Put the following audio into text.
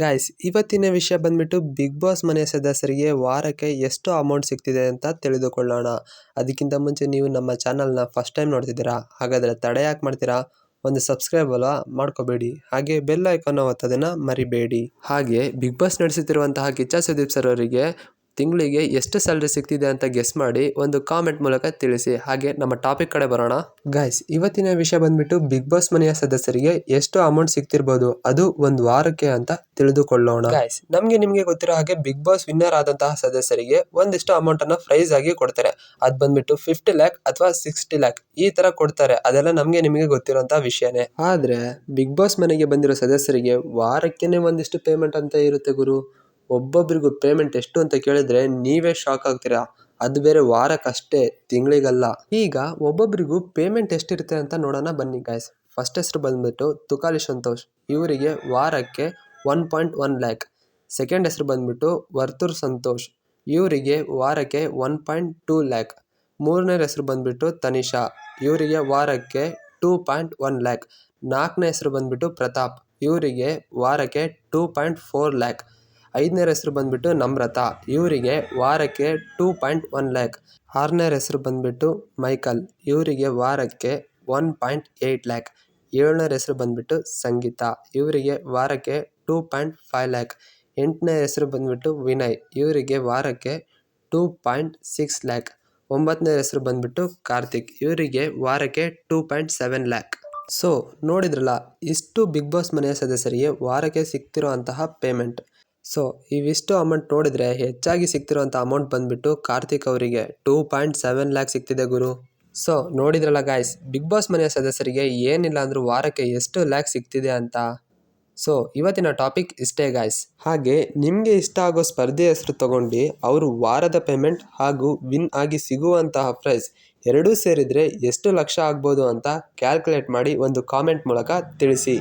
Guys ಇವತ್ತಿನ ವಿಷಯ ಬಂದ್ಬಿಟ್ಟು ಬಿಗ್ ಬಾಸ್ ಮನೆಯ ಸದಸ್ಯರಿಗೆ ವಾರಕ್ಕೆ ಎಷ್ಟು ಅಮೌಂಟ್ ಸಿಗ್ತಿದೆ ಅಂತ ತಿಳಿದುಕೊಳ್ಳೋಣ. ಅದಕ್ಕಿಂತ ಮುಂಚೆ ನೀವು ನಮ್ಮ ಚಾನಲ್ನ ಫಸ್ಟ್ ಟೈಮ್ ನೋಡ್ತಿದ್ದೀರಾ, ಹಾಗಾದರೆ ತಡೆ ಯಾಕೆ ಮಾಡ್ತೀರಾ? ಒಂದು ಸಬ್ಸ್ಕ್ರೈಬ್ ಅಲ್ವಾ? ಮಾಡ್ಕೋಬೇಡಿ. ಹಾಗೆ ಬೆಲ್ ಐಕಾನ್ ಅವತ್ತದನ್ನು ಮರಿಬೇಡಿ. ಹಾಗೆ ಬಿಗ್ ಬಾಸ್ ನಡೆಸುತ್ತಿರುವಂತಹ ಕಿಚ್ಚ ಸುದೀಪ್ ಸರ್ ಅವರಿಗೆ ತಿಂಗಳಿಗೆ ಎಷ್ಟು ಸ್ಯಾಲ್ರಿ ಸಿಗ್ತಿದೆ ಅಂತ ಗೆಸ್ ಮಾಡಿ ಒಂದು ಕಾಮೆಂಟ್ ಮೂಲಕ ತಿಳಿಸಿ. ಹಾಗೆ ನಮ್ಮ ಟಾಪಿಕ್ ಕಡೆ ಬರೋಣ. ಗೈಸ್ ಇವತ್ತಿನ ವಿಷಯ ಬಂದ್ಬಿಟ್ಟು ಬಿಗ್ ಬಾಸ್ ಮನೆಯ ಸದಸ್ಯರಿಗೆ ಎಷ್ಟು ಅಮೌಂಟ್ ಸಿಗ್ತಿರ್ಬೋದು? ಅದು ಒಂದು ವಾರಕ್ಕೆ ಅಂತ ತಿಳಿದುಕೊಳ್ಳೋಣ. ಗಾಯ್ಸ್ ನಮಗೆ ನಿಮಗೆ ಗೊತ್ತಿರೋ ಹಾಗೆ ಬಿಗ್ ಬಾಸ್ ವಿನ್ನರ್ ಆದಂತಹ ಸದಸ್ಯರಿಗೆ ಒಂದಿಷ್ಟು ಅಮೌಂಟ್ ಅನ್ನ ಪ್ರೈಸ್ ಆಗಿ ಕೊಡ್ತಾರೆ. ಅದು ಬಂದ್ಬಿಟ್ಟು ಫಿಫ್ಟಿ ಲ್ಯಾಕ್ ಅಥವಾ ಸಿಕ್ಸ್ಟಿ ಲ್ಯಾಕ್ ಈ ತರ ಕೊಡ್ತಾರೆ. ಅದೆಲ್ಲ ನಮಗೆ ನಿಮಗೆ ಗೊತ್ತಿರುವಂತಹ ವಿಷಯನೇ. ಆದ್ರೆ ಬಿಗ್ ಬಾಸ್ ಮನೆಗೆ ಬಂದಿರೋ ಸದಸ್ಯರಿಗೆ ವಾರಕ್ಕೆನೆ ಒಂದಿಷ್ಟು ಪೇಮೆಂಟ್ ಅಂತ ಇರುತ್ತೆ ಗುರು. ಒಬ್ಬೊಬ್ಬರಿಗೂ ಪೇಮೆಂಟ್ ಎಷ್ಟು ಅಂತ ಕೇಳಿದ್ರೆ ನೀವೇ ಶಾಕ್ ಆಗ್ತೀರಾ? ಅದು ಬೇರೆ ವಾರಕ್ಕಷ್ಟೇ, ತಿಂಗಳಿಗಲ್ಲ. ಈಗ ಒಬ್ಬೊಬ್ಬರಿಗೂ ಪೇಮೆಂಟ್ ಎಷ್ಟಿರುತ್ತೆ ಅಂತ ನೋಡೋಣ ಬನ್ನಿ ಗಾಯ್ಸ್ ಫಸ್ಟ್ ಹೆಸರು ಬಂದ್ಬಿಟ್ಟು ತುಕಾಲಿ ಸಂತೋಷ್. ಇವರಿಗೆ ವಾರಕ್ಕೆ one point one lakh second ಹೆಸರು ಬಂದ್ಬಿಟ್ಟು ವರ್ತೂರ್ ಸಂತೋಷ್. ಇವರಿಗೆ ವಾರಕ್ಕೆ ಒನ್ ಪಾಯಿಂಟ್ ಟೂ ಲ್ಯಾಕ್ ಮೂರನೇ ಹೆಸರು ಬಂದ್ಬಿಟ್ಟು ತನಿಷಾ. ಇವರಿಗೆ ವಾರಕ್ಕೆ ಟೂ ಪಾಯಿಂಟ್ ಒನ್ ಲ್ಯಾಕ್ ನಾಲ್ಕನೇ ಹೆಸರು ಬಂದ್ಬಿಟ್ಟು ಪ್ರತಾಪ್. ಇವರಿಗೆ ವಾರಕ್ಕೆ ಟೂ ಪಾಯಿಂಟ್ ಫೋರ್ ಲ್ಯಾಕ್ ಐದನೇ ಹೆಸರು ಬಂದ್ಬಿಟ್ಟು ನಮ್ರತ. ಇವರಿಗೆ ವಾರಕ್ಕೆ ಟೂ ಪಾಯಿಂಟ್ ಒನ್ ಲ್ಯಾಕ್ ಆರನೇ ಹೆಸರು ಬಂದ್ಬಿಟ್ಟು ಮೈಕಲ್. ಇವರಿಗೆ ವಾರಕ್ಕೆ ಒನ್ ಪಾಯಿಂಟ್ ಏಯ್ಟ್ ಲ್ಯಾಕ್ ಏಳನೇ ಹೆಸರು ಬಂದ್ಬಿಟ್ಟು ಸಂಗೀತಾ. ಇವರಿಗೆ ವಾರಕ್ಕೆ ಟೂ ಪಾಯಿಂಟ್ ಫೈವ್ ಲ್ಯಾಕ್ ಎಂಟನೇ ಹೆಸರು ಬಂದ್ಬಿಟ್ಟು ವಿನಯ್. ಇವರಿಗೆ ವಾರಕ್ಕೆ ಟೂ ಪಾಯಿಂಟ್ ಸಿಕ್ಸ್ ಲ್ಯಾಕ್ ಒಂಬತ್ತನೇ ಹೆಸರು ಬಂದ್ಬಿಟ್ಟು ಕಾರ್ತಿಕ್. ಇವರಿಗೆ ವಾರಕ್ಕೆ two point seven lakh so ನೋಡಿದ್ರಲ್ಲ, ಇಷ್ಟು ಬಿಗ್ ಬಾಸ್ ಮನೆಯ ಸದಸ್ಯರಿಗೆ ವಾರಕ್ಕೆ ಸಿಗ್ತಿರೋ ಅಂತಹ ಪೇಮೆಂಟ್ ಸೊ ಇವಿಷ್ಟು ಅಮೌಂಟ್ ನೋಡಿದರೆ ಹೆಚ್ಚಾಗಿ ಸಿಗ್ತಿರುವಂಥ ಅಮೌಂಟ್ ಬಂದ್ಬಿಟ್ಟು ಕಾರ್ತಿಕ್ ಅವರಿಗೆ ಟೂ ಪಾಯಿಂಟ್ ಸೆವೆನ್ ಲ್ಯಾಕ್ ಸಿಗ್ತಿದೆ ಗುರು. ಸೊ ನೋಡಿದ್ರಲ್ಲ ಗಾಯ್ಸ್ ಬಿಗ್ ಬಾಸ್ ಮನೆಯ ಸದಸ್ಯರಿಗೆ ಏನಿಲ್ಲ ಅಂದರೂ ವಾರಕ್ಕೆ ಎಷ್ಟು ಲ್ಯಾಕ್ ಸಿಗ್ತಿದೆ ಅಂತ? ಸೊ ಇವತ್ತಿನ ಟಾಪಿಕ್ ಇಷ್ಟೇ ಗಾಯ್ಸ್ ಹಾಗೆ ನಿಮಗೆ ಇಷ್ಟ ಆಗೋ ಸ್ಪರ್ಧೆ ಹೆಸರು ತಗೊಂಡು ಅವರು ವಾರದ ಪೇಮೆಂಟ್ ಹಾಗೂ ವಿನ್ ಆಗಿ ಸಿಗುವಂತಹ ಪ್ರೈಸ್ ಎರಡೂ ಸೇರಿದರೆ ಎಷ್ಟು ಲಕ್ಷ ಆಗ್ಬೋದು ಅಂತ ಕ್ಯಾಲ್ಕುಲೇಟ್ ಮಾಡಿ ಒಂದು ಕಾಮೆಂಟ್ ಮೂಲಕ ತಿಳಿಸಿ.